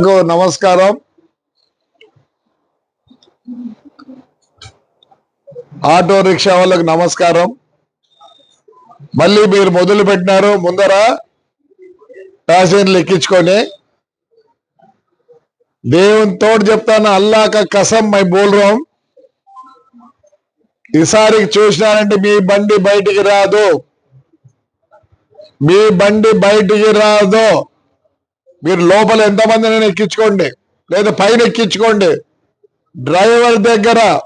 నమస్కారం. Auto rickshaw వాళ్ళకు నమస్కారం. మళ్ళీ మీరు మొదలు పెట్టినారు ముందర ప్యాసింజర్లు ఎక్కించుకొని. దేవుని తోడు చెప్తాను అల్లాక కసం మై బోల్రాం ఈసారి చూసినారంటే మీ బండి బయటికి రాదు. మీ బండి బయటికి రాదు. మీరు లోపల ఎంతమందిని ఎక్కించుకోండి. లేదా పైన ఎక్కించుకోండి. డ్రైవర్ దగ్గర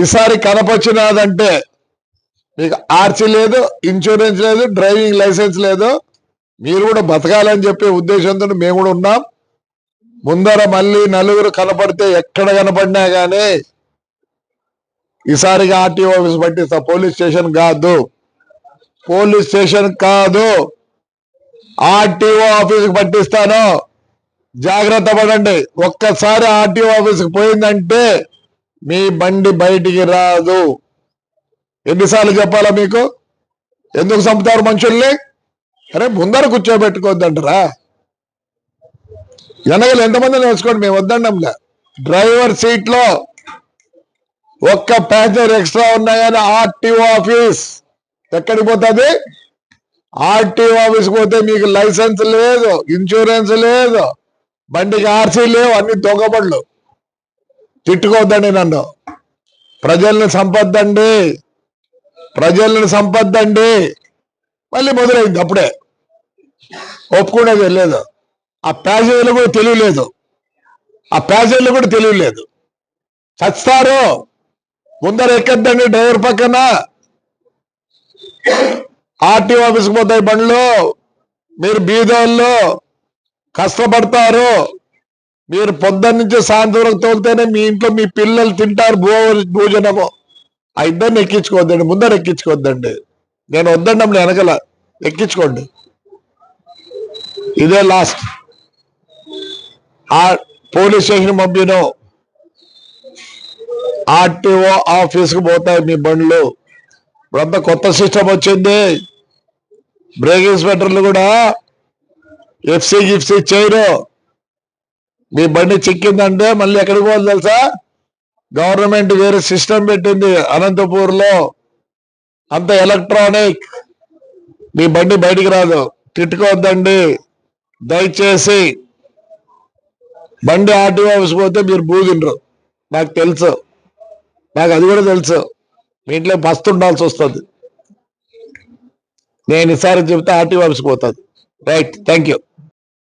ఈసారి కనపచ్చినదంటే మీకు ఆర్సీ లేదు ఇన్సూరెన్స్ లేదు డ్రైవింగ్ లైసెన్స్ లేదు. మీరు కూడా బతకాలని చెప్పే ఉద్దేశంతో మేము కూడా ఉన్నాం. ముందర మళ్ళీ నలుగురు కనపడితే ఎక్కడ కనపడినా కానీ ఈసారిగా ఆర్టీఓ ఆఫీస్ పట్టిస్తా. పోలీస్ స్టేషన్ కాదు. పోలీస్ స్టేషన్ కాదు. ఆర్టీఓ ఆఫీస్కి పట్టిస్తాను. జాగ్రత్త పడండి. ఒక్కసారి ఆర్టీఓ ఆఫీస్కి పోయిందంటే మీ బండి బయటికి రాదు. ఎన్నిసార్లు చెప్పాలా మీకు? ఎందుకు చంపుతారు మనుషుల్ని? అరే ముందర కూర్చోబెట్టుకోవద్దంటారా. వెనకలు ఎంతమంది నేర్చుకోండి మేము వద్దండంలే. డ్రైవర్ సీట్లో ఒక్క ప్యాసింజర్ ఎక్స్ట్రా ఉన్నాయని ఆర్టీఓ ఆఫీస్ ఎక్కడికి పోతుంది? ఆర్టీఓ ఆఫీస్ పోతే మీకు లైసెన్స్ లేదు ఇన్సూరెన్స్ లేదు బండికి ఆర్సీ లేవు అన్ని దొంగబడులు తిట్టుకోవద్దండి నన్ను. ప్రజల్ని సంపద్దండి. ప్రజల్ని సంపద్దండి. మళ్ళీ మొదలైంది అప్పుడే. ఒప్పుకునేది లేదు. ఆ ప్యాసింజర్లు కూడా తెలియలేదు. ఆ ప్యాసింజర్లు కూడా తెలియలేదు. చస్తారు ముందర ఎక్కద్దండి డ్రైవర్ పక్కన. ఆర్టీఓ ఆఫీస్కి పోతాయి బండ్లు. మీరు బీదోళ్ళు కష్టపడతారు. మీరు పొద్దున్న నుంచి సాయంత్రం వరకు తోలితేనే మీ ఇంట్లో మీ పిల్లలు తింటారు భో భోజనము. ఆ ఇద్దరిని ఎక్కించుకోవద్దండి ముందర ఎక్కించుకోవద్దండి. నేను వద్దండి వెనకల. ఎక్కించుకోండి. ఇదే లాస్ట్. ఆ పోలీస్ స్టేషన్ పంపిను. ఆర్టీఓ ఆఫీస్కి పోతాయి మీ బండ్లు. ఇప్పుడంతా కొత్త సిస్టమ్ వచ్చింది. బ్రేక్ ఇన్స్పెక్టర్లు కూడా ఎఫ్సీ గిఫ్సీ చేయరు మీ బండి చిక్కిందంటే మళ్ళీ ఎక్కడికి పోవాలి తెలుసా? గవర్నమెంట్ వేరే సిస్టమ్ పెట్టింది అనంతపూర్లో అంత ఎలక్ట్రానిక్. మీ బండి బయటికి రాదు. తిట్టుకోవద్దండి. దయచేసి బండి ఆర్టీఓ ఆఫీస్ పోతే మీరు బూదిండ్రు నాకు తెలుసు. నాకు అది కూడా తెలుసు. మీ ఇంట్లో బస్తు ఉండాల్సి వస్తుంది. నేను ఈసారి చెప్తే ఆర్టీఓ ఆఫీస్కి పోతుంది. Right thank you